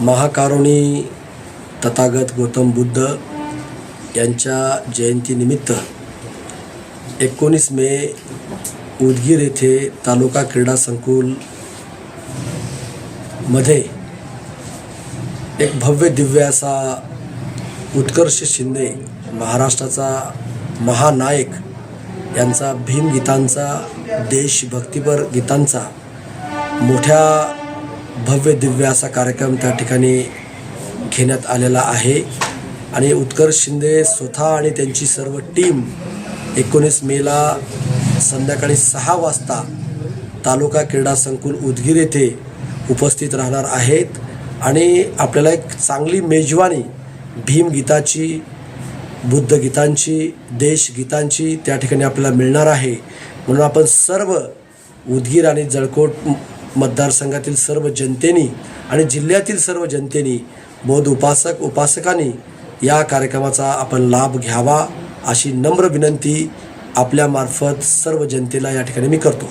महाकारुणी तथागत गौतम बुद्ध यांच्या जयंतीनिमित्त एकोणीस मे उदगीर येथे तालुका क्रीडा संकुलमध्ये एक भव्य दिव्य असा उत्कर्ष शिंदे महाराष्ट्राचा महानायक यांचा भीमगीतांचा देशभक्तीपर गीतांचा मोठ्या भव्य दिव्य असा कार्यक्रम त्या ठिकाणी घेण्यात आलेला आहे. आणि उत्कर्ष शिंदे स्वतः आणि त्यांची सर्व टीम एकोणीस मेला संध्याकाळी सहा वाजता तालुका क्रीडा संकुल उदगीर येथे उपस्थित राहणार आहेत. आणि आपल्याला एक चांगली मेजवानी भीमगीताची बुद्धगीतांची देशगीतांची त्या ठिकाणी आपल्याला मिळणार आहे. म्हणून आपण सर्व उदगीर आणि जळकोट मतदारसंघातील सर्व जनतेनी आणि जिल्ह्यातील सर्व जनतेनी बौद्ध उपासक उपासकांनी या कार्यक्रमाचा आपण लाभ घ्यावा अशी नम्र विनंती आपल्यामार्फत सर्व जनतेला या ठिकाणी मी करतो.